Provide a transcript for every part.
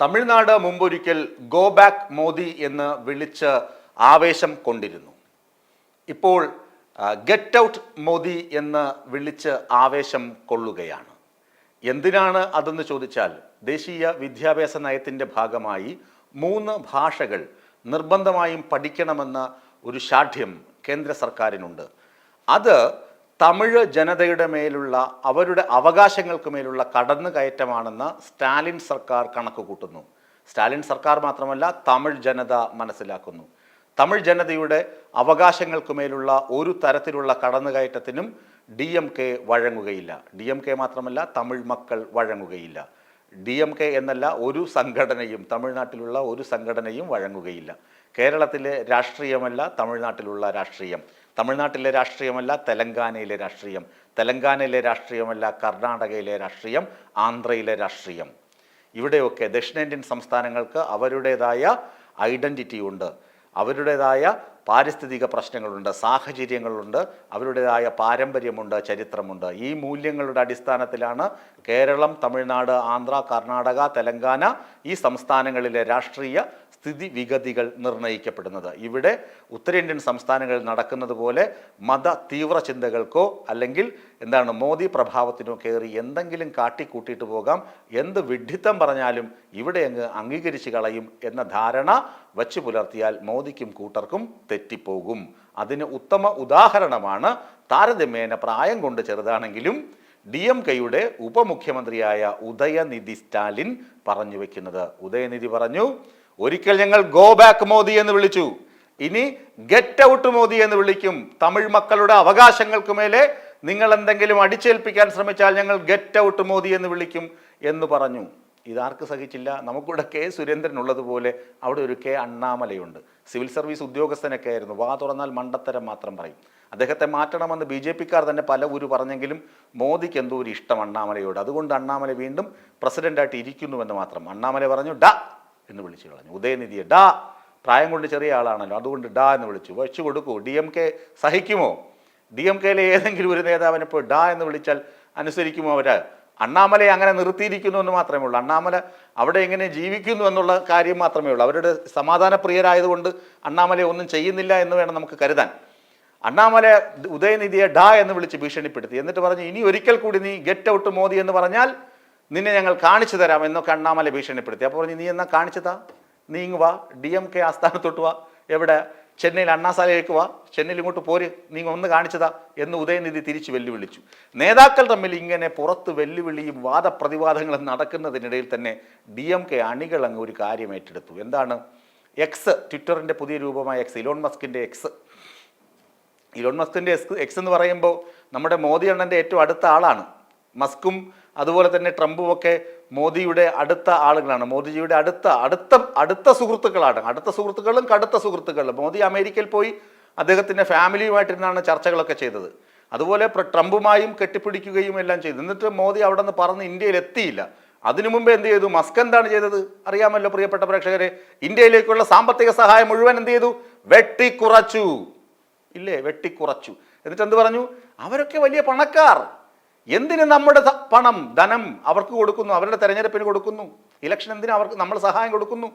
തമിഴ്നാട് മുമ്പൊരിക്കൽ go back Modi എന്ന് വിളിച്ച് ആവേശം കൊണ്ടിരുന്നു. ഇപ്പോൾ ഗെറ്റ് ഔട്ട് മോദി എന്ന് വിളിച്ച് ആവേശം കൊള്ളുകയാണ്. എന്തിനാണ് അതെന്ന് ചോദിച്ചാൽ ദേശീയ വിദ്യാഭ്യാസ നയത്തിന്റെ ഭാഗമായി മൂന്ന് ഭാഷകൾ നിർബന്ധമായും പഠിക്കണമെന്ന ഒരു ശാഠ്യം കേന്ദ്ര സർക്കാരിനുണ്ട്. അത് തമിഴ് ജനതയുടെ മേലുള്ള അവരുടെ അവകാശങ്ങൾക്ക് മേലുള്ള കടന്നുകയറ്റമാണെന്ന് സ്റ്റാലിൻ സർക്കാർ കണക്ക് കൂട്ടുന്നു സ്റ്റാലിൻ സർക്കാർ മാത്രമല്ല തമിഴ് ജനത മനസ്സിലാക്കുന്നു. തമിഴ് ജനതയുടെ അവകാശങ്ങൾക്ക് മേലുള്ള ഒരു തരത്തിലുള്ള കടന്നുകയറ്റത്തിനും ഡി എം കെ വഴങ്ങുകയില്ല. ഡി എം കെ മാത്രമല്ല തമിഴ് മക്കൾ വഴങ്ങുകയില്ല. ഡി എം കെ എന്നല്ല ഒരു സംഘടനയും തമിഴ്നാട്ടിലുള്ള ഒരു സംഘടനയും വഴങ്ങുകയില്ല. കേരളത്തിലെ രാഷ്ട്രീയമല്ല തമിഴ്നാട്ടിലുള്ള രാഷ്ട്രീയം. തമിഴ്നാട്ടിലെ രാഷ്ട്രീയമല്ല തെലങ്കാനയിലെ രാഷ്ട്രീയം. തെലങ്കാനയിലെ രാഷ്ട്രീയമല്ല കർണാടകയിലെ രാഷ്ട്രീയം ആന്ധ്രയിലെ രാഷ്ട്രീയം. ഇവിടെയൊക്കെ ദക്ഷിണേന്ത്യൻ സംസ്ഥാനങ്ങൾക്ക് അവരുടേതായ ഐഡന്റിറ്റി ഉണ്ട് അവരുടേതായ പാരിസ്ഥിതിക പ്രശ്നങ്ങളുണ്ട് സാഹചര്യങ്ങളുണ്ട് അവരുടേതായ പാരമ്പര്യമുണ്ട് ചരിത്രമുണ്ട്. ഈ മൂല്യങ്ങളുടെ അടിസ്ഥാനത്തിലാണ് കേരളം തമിഴ്നാട് ആന്ധ്ര കർണാടക തെലങ്കാന ഈ സംസ്ഥാനങ്ങളിലെ രാഷ്ട്രീയ സ്ഥിതിവിഗതികൾ നിർണയിക്കപ്പെടുന്നത് ഇവിടെ ഉത്തരേന്ത്യൻ സംസ്ഥാനങ്ങളിൽ നടക്കുന്നത് പോലെ മത തീവ്ര ചിന്തകൾക്കോ അല്ലെങ്കിൽ എന്താണ് മോദി പ്രഭാവത്തിനോ കയറി എന്തെങ്കിലും കാട്ടിക്കൂട്ടിയിട്ട് പോകാം. എന്ത് വിഡ്ഢിത്തം പറഞ്ഞാലും ഇവിടെ അങ്ങ് അംഗീകരിച്ച് കളയും എന്ന ധാരണ വച്ചു പുലർത്തിയാൽ മോദിക്കും കൂട്ടർക്കും തെറ്റിപ്പോകും. അതിന് ഉത്തമ ഉദാഹരണമാണ് താരതമ്യേന പ്രായം കൊണ്ട് ചെറുതാണെങ്കിലും ഡി എം കെയുടെ ഉപമുഖ്യമന്ത്രിയായ ഉദയനിധി സ്റ്റാലിൻ പറഞ്ഞു വെക്കുന്നത്. ഉദയനിധി പറഞ്ഞു ഒരിക്കൽ ഞങ്ങൾ ഗോ ബാക്ക് മോദി എന്ന് വിളിച്ചു. ഇനി ഗെറ്റ് ഔട്ട് മോദി എന്ന് വിളിക്കും. തമിഴ് മക്കളുടെ അവകാശങ്ങൾക്ക് മേലെ നിങ്ങൾ എന്തെങ്കിലും അടിച്ചേൽപ്പിക്കാൻ ശ്രമിച്ചാൽ ഞങ്ങൾ ഗെറ്റ് ഔട്ട് മോദി എന്ന് വിളിക്കും എന്ന് പറഞ്ഞു. ഇതാർക്ക് സഹിച്ചില്ല? നമുക്കിവിടെ കെ സുരേന്ദ്രൻ ഉള്ളതുപോലെ അവിടെ ഒരു കെ അണ്ണാമലയുണ്ട്. സിവിൽ സർവീസ് ഉദ്യോഗസ്ഥനൊക്കെ ആയിരുന്നു. വാ തുറന്നാൽ മണ്ടത്തരം മാത്രം പറയും. അദ്ദേഹത്തെ മാറ്റണമെന്ന് ബി ജെ പിക്കാർ തന്നെ പല ഊര് പറഞ്ഞെങ്കിലും മോദിക്ക് എന്തോ ഒരു ഇഷ്ടം അണ്ണാമലയോട്. അതുകൊണ്ട് അണ്ണാമല വീണ്ടും പ്രസിഡന്റായിട്ട് ഇരിക്കുന്നുവെന്ന് മാത്രം. അണ്ണാമല പറഞ്ഞു ഡ എന്ന് വിളിച്ചു കളഞ്ഞു. ഉദയനിധിയെ ഡാ പ്രായം കൊണ്ട് ചെറിയ ആളാണല്ലോ. അതുകൊണ്ട് ഡാ എന്ന് വിളിച്ചു. വെച്ചു കൊടുക്കൂ. ഡി എം കെ സഹിക്കുമോ? ഡി എം കെയിലെ ഏതെങ്കിലും ഒരു നേതാവിനെ ഇപ്പോൾ ഡാ എന്ന് വിളിച്ചാൽ അനുസരിക്കുമോ അവർ? അണ്ണാമലയെ അങ്ങനെ നിർത്തിയിരിക്കുന്നു എന്ന് മാത്രമേ ഉള്ളൂ. അണ്ണാമല അവിടെ എങ്ങനെ ജീവിക്കുന്നു എന്നുള്ള കാര്യം മാത്രമേ ഉള്ളൂ. അവരുടെ സമാധാനപ്രിയരായതുകൊണ്ട് അണ്ണാമലയെ ഒന്നും ചെയ്യുന്നില്ല എന്ന് വേണം നമുക്ക് കരുതാൻ. അണ്ണാമല ഉദയനിധിയെ ഡാ എന്ന് വിളിച്ച് ഭീഷണിപ്പെടുത്തി. എന്നിട്ട് പറഞ്ഞു ഇനി ഒരിക്കൽ കൂടി നീ ഗെറ്റ് ഔട്ട് മോദി എന്ന് പറഞ്ഞാൽ നിന്നെ ഞങ്ങൾ കാണിച്ചു തരാം എന്നൊക്കെ അണ്ണാമല ഭീഷണിപ്പെടുത്തി. അപ്പോൾ പറഞ്ഞു നീ എന്നാ കാണിച്ചതാ? നീ ഡി എം കെ ആസ്ഥാനത്തോട്ട് വാ. എവിടെ? ചെന്നൈയിൽ അണ്ണാസാലയിലേക്ക് വാ. ചെന്നൈയിൽ ഇങ്ങോട്ട് പോര്. നീ ഒന്ന് കാണിച്ചതാ എന്ന് ഉദയനിധി തിരിച്ച് വെല്ലുവിളിച്ചു. നേതാക്കൾ തമ്മിൽ ഇങ്ങനെ പുറത്ത് വെല്ലുവിളിയും വാദപ്രതിവാദങ്ങളും നടക്കുന്നതിനിടയിൽ തന്നെ ഡി എം കെ അണികൾ അങ്ങ് ഒരു കാര്യം ഏറ്റെടുത്തു. എന്താണ്? എക്സ് ട്വിറ്ററിന്റെ പുതിയ രൂപമായ എക്സ് ഇലോൺ മസ്കിന്റെ എക്സ് ഇലോൺ മസ്കിന്റെ എക്സ് എക്സ് എന്ന് പറയുമ്പോൾ നമ്മുടെ മോദി അണ്ണന്റെ ഏറ്റവും അടുത്ത ആളാണ്. മസ്കും അതുപോലെ തന്നെ ട്രംപും ഒക്കെ മോദിയുടെ അടുത്ത ആളുകളാണ്. മോദിജിയുടെ അടുത്ത അടുത്ത അടുത്ത സുഹൃത്തുക്കളാണ്. അടുത്ത സുഹൃത്തുക്കളും കടുത്ത സുഹൃത്തുക്കളും. മോദി അമേരിക്കയിൽ പോയി അദ്ദേഹത്തിന്റെ ഫാമിലിയുമായിട്ടിരുന്നാണ് ചർച്ചകളൊക്കെ ചെയ്തത്. അതുപോലെ ട്രംപുമായും കെട്ടിപ്പിടിക്കുകയും എല്ലാം ചെയ്തു. എന്നിട്ട് മോദി അവിടെ നിന്ന് പറഞ്ഞ് ഇന്ത്യയിൽ എത്തിയില്ല. അതിനു മുമ്പ് എന്ത് ചെയ്തു? മസ്ക് എന്താണ് ചെയ്തത്? അറിയാമല്ലോ പ്രിയപ്പെട്ട പ്രേക്ഷകരെ. ഇന്ത്യയിലേക്കുള്ള സാമ്പത്തിക സഹായം മുഴുവൻ എന്ത് ചെയ്തു? വെട്ടിക്കുറച്ചു. ഇല്ലേ? വെട്ടിക്കുറച്ചു. എന്നിട്ട് എന്ത് പറഞ്ഞു? അവരൊക്കെ വലിയ പണക്കാർ. എന്തിന് നമ്മുടെ പണം ധനം അവർക്ക് കൊടുക്കുന്നു? അവരുടെ തെരഞ്ഞെടുപ്പിന് കൊടുക്കുന്നു. ഇലക്ഷൻ എന്തിനു അവർക്ക് നമ്മൾ സഹായം കൊടുക്കുന്നു?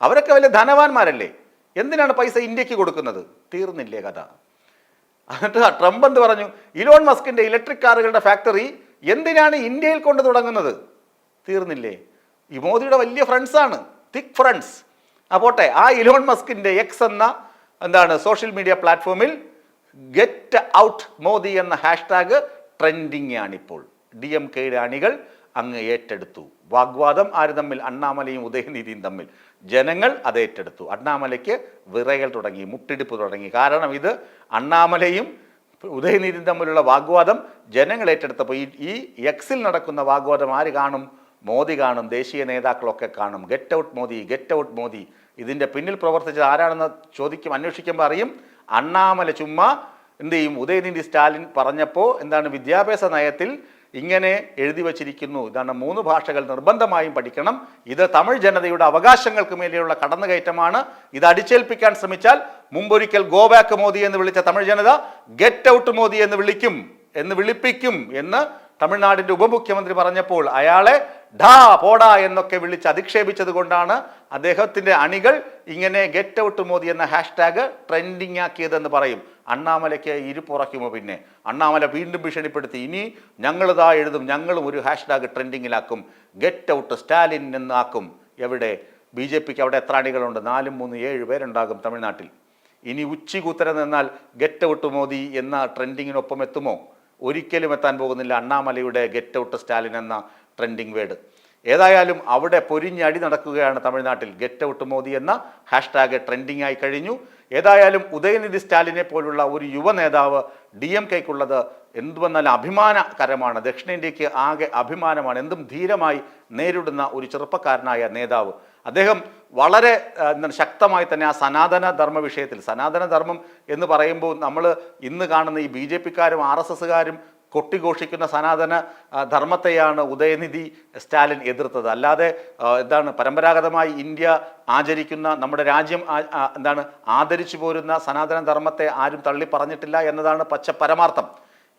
അവരൊക്കെ വലിയ ധനവാന്മാരല്ലേ? എന്തിനാണ് പൈസ ഇന്ത്യയ്ക്ക് കൊടുക്കുന്നത്? തീർന്നില്ലേ കഥ. എന്നിട്ട് ട്രംപ് എന്ത് പറഞ്ഞു? ഇലോൺ മസ്കിന്റെ ഇലക്ട്രിക് കാറുകളുടെ ഫാക്ടറി എന്തിനാണ് ഇന്ത്യയിൽ കൊണ്ട് തുടങ്ങുന്നത്? തീർന്നില്ലേ. ഈ മോദിയുടെ വലിയ ഫ്രണ്ട്സാണ് തിക് ഫ്രണ്ട്സ് അപ്പോട്ടെ പോട്ടെ ആ ഇലോൺ മസ്കിന്റെ എക്സ് എന്ന എന്താണ് സോഷ്യൽ മീഡിയ പ്ലാറ്റ്ഫോമിൽ ഗെറ്റ് ഔട്ട് മോദി എന്ന ഹാഷ്ടാഗ് ട്രെൻഡിങ് ആണിപ്പോൾ ഡി എം കെയുടെ അണികൾ അങ്ങ് ഏറ്റെടുത്തു. വാഗ്വാദം ആര് തമ്മിൽ? അണ്ണാമലയും ഉദയനിധിയും തമ്മിൽ. ജനങ്ങൾ അത് ഏറ്റെടുത്തു. അണ്ണാമലയ്ക്ക് വിറയൽ തുടങ്ങി മുട്ടിടിപ്പ് തുടങ്ങി. കാരണം ഇത് അണ്ണാമലയും ഉദയനിധിയും തമ്മിലുള്ള വാഗ്വാദം ജനങ്ങൾ ഏറ്റെടുത്തപ്പോൾ ഈ ഈ എക്സിൽ നടക്കുന്ന വാഗ്വാദം ആര് കാണും? മോദി കാണും ദേശീയ നേതാക്കളൊക്കെ കാണും. Get out Modi get out Modi. ഇതിന്റെ പിന്നിൽ പ്രവർത്തിച്ചത് ആരാണെന്ന് ചോദിക്കും അന്വേഷിക്കുമ്പോൾ അറിയും. അണ്ണാമല ചുമ്മാ എന്ത് ചെയ്യും? ഉദയനിധി സ്റ്റാലിൻ പറഞ്ഞപ്പോൾ എന്താണ് വിദ്യാഭ്യാസ നയത്തിൽ ഇങ്ങനെ എഴുതി വച്ചിരിക്കുന്നു. ഇതാണ് മൂന്ന് ഭാഷകൾ നിർബന്ധമായും പഠിക്കണം. ഇത് തമിഴ് ജനതയുടെ അവകാശങ്ങൾക്ക് മേലെയുള്ള കടന്നുകയറ്റമാണ്. ഇത് അടിച്ചേൽപ്പിക്കാൻ ശ്രമിച്ചാൽ മുമ്പൊരിക്കൽ ഗോ ബാക്ക് മോദി എന്ന് വിളിച്ച തമിഴ് ജനത ഗെറ്റ് ഔട്ട് മോദി എന്ന് വിളിക്കും എന്ന് വിളിപ്പിക്കും എന്ന് തമിഴ്നാടിന്റെ ഉപമുഖ്യമന്ത്രി പറഞ്ഞപ്പോൾ അയാളെ ഢാ പോടാ എന്നൊക്കെ വിളിച്ച് അധിക്ഷേപിച്ചത് കൊണ്ടാണ് അദ്ദേഹത്തിന്റെ അണികൾ ഇങ്ങനെ ഗെറ്റ് ഔട്ട് മോദി എന്ന ഹാഷ്ടാഗ് ട്രെൻഡിങ് ആക്കിയതെന്ന് പറയും. അണ്ണാമലയ്ക്ക് ഇരുപ്പുറയ്ക്കുമോ പിന്നെ? അണ്ണാമല വീണ്ടും ഭീഷണിപ്പെടുത്തി. ഇനി ഞങ്ങളിതാ എഴുതും ഞങ്ങളും ഒരു ഹാഷ്ടാഗ് ട്രെൻഡിങ്ങിലാക്കും ഗെറ്റ് ഔട്ട് സ്റ്റാലിൻ എന്നാക്കും. എവിടെ? ബി ജെ പിക്ക് അവിടെ എത്ര അണികളുണ്ട്? നാലും മൂന്ന് ഏഴ് പേരുണ്ടാകും തമിഴ്നാട്ടിൽ. ഇനി ഉച്ചികൂത്തര നിന്നാൽ ഗെറ്റ് ഔട്ട് മോദി എന്ന ട്രെൻഡിങ്ങിനൊപ്പം എത്തുമോ? ഒരിക്കലും എത്താൻ പോകുന്നില്ല. അണ്ണാമലയുടെ ഗെറ്റ് ഔട്ട് സ്റ്റാലിൻ എന്ന ട്രെൻഡിങ് വേർഡ് ഏതായാലും അവിടെ പൊരിഞ്ഞടി നടക്കുകയാണ് തമിഴ്നാട്ടിൽ. ഗെറ്റ് ഔട്ട് മോദി എന്ന ഹാഷ്ടാഗ് ട്രെൻഡിംഗ് ആയി കഴിഞ്ഞു. ഏതായാലും ഉദയനിധി സ്റ്റാലിനെ പോലുള്ള ഒരു യുവ നേതാവ് ഡി എം കെക്കുള്ളത് എന്തുവന്നാലും അഭിമാനകരമാണ്. ദക്ഷിണേന്ത്യക്ക് ആകെ അഭിമാനമാണ്. എന്തും ധീരമായി നേരിടുന്ന ഒരു ചെറുപ്പക്കാരനായ നേതാവ്. അദ്ദേഹം വളരെ ശക്തമായി തന്നെ ആ സനാതന ധർമ്മ വിഷയത്തിൽ സനാതന ധർമ്മം എന്ന് പറയുമ്പോൾ നമ്മൾ ഇന്ന് കാണുന്ന ഈ ബി ജെ പിക്കാരും ആർ എസ് എസ്സുകാരും കൊട്ടിഘോഷിക്കുന്ന സനാതന ധർമ്മത്തെയാണ് ഉദയനിധി സ്റ്റാലിൻ എതിർത്തത്. അല്ലാതെ എന്താണ് പരമ്പരാഗതമായി ഇന്ത്യ ആചരിക്കുന്ന നമ്മുടെ രാജ്യം എന്താണ് ആദരിച്ചു പോരുന്ന സനാതന ധർമ്മത്തെ ആരും തള്ളി പറഞ്ഞിട്ടില്ല എന്നതാണ് പച്ച പരമാർത്ഥം.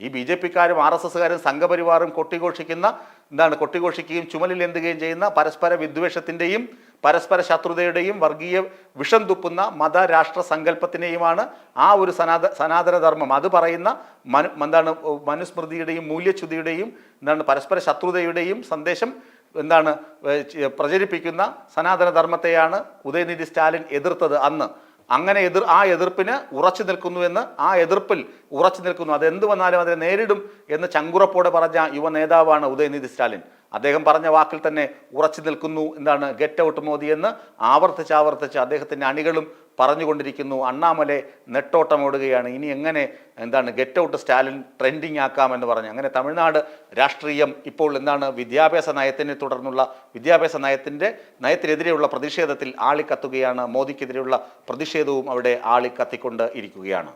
ഈ ബി ജെ പിക്കാരും ആർ എസ് എസ്സുകാരും സംഘപരിവാറും കൊട്ടിഘോഷിക്കുന്ന എന്താണ് കൊട്ടിഘോഷിക്കുകയും ചുമലിൽ എന്തുകയും ചെയ്യുന്ന പരസ്പര വിദ്വേഷത്തിന്റെയും പരസ്പര ശത്രുതയുടെയും വർഗീയ വിഷം തുപ്പുന്ന മത രാഷ്ട്ര സങ്കല്പത്തിനെയുമാണ് ആ ഒരു സനാത സനാതനധർമ്മം. അത് പറയുന്ന മനു എന്താണ് മനുസ്മൃതിയുടെയും മൂല്യച്യുതിയുടെയും എന്താണ് പരസ്പര ശത്രുതയുടെയും സന്ദേശം എന്താണ് പ്രചരിപ്പിക്കുന്ന സനാതനധർമ്മത്തെയാണ് ഉദയനിധി സ്റ്റാലിൻ എതിർത്തത് അന്ന്. അങ്ങനെ എതിർ ആ എതിർപ്പിന് ഉറച്ചു നിൽക്കുന്നുവെന്ന് ആ എതിർപ്പിൽ ഉറച്ചു നിൽക്കുന്നു. അത് എന്ത് വന്നാലും അതിനെ നേരിടും എന്ന് ചങ്കുറപ്പോടെ പറഞ്ഞ യുവ നേതാവാണ് ഉദയനിധി സ്റ്റാലിൻ. അദ്ദേഹം പറഞ്ഞ വാക്കിൽ തന്നെ ഉറച്ചു നിൽക്കുന്നു എന്താണ് ഗെറ്റ് ഔട്ട് മോദി എന്ന് ആവർത്തിച്ച് ആവർത്തിച്ച് അദ്ദേഹത്തിന്റെ അണികളും പറഞ്ഞുകൊണ്ടിരിക്കുന്നു. അണ്ണാമലെ നെട്ടോട്ടമോടുകയാണ് ഇനി എങ്ങനെ എന്താണ് ഗെറ്റ് ഔട്ട് സ്റ്റാലിൻ ട്രെൻഡിങ് ആക്കാമെന്ന് പറഞ്ഞു. അങ്ങനെ തമിഴ്നാട് രാഷ്ട്രീയം ഇപ്പോൾ എന്താണ് വിദ്യാഭ്യാസ നയത്തിനെ തുടർന്നുള്ള വിദ്യാഭ്യാസ നയത്തിന്റെ നയത്തിനെതിരെയുള്ള പ്രതിഷേധത്തിൽ ആളിക്കത്തുകയാണ്. മോദിക്കെതിരെയുള്ള പ്രതിഷേധവും അവിടെ ആളിക്കത്തിക്കൊണ്ട് ഇരിക്കുകയാണ്.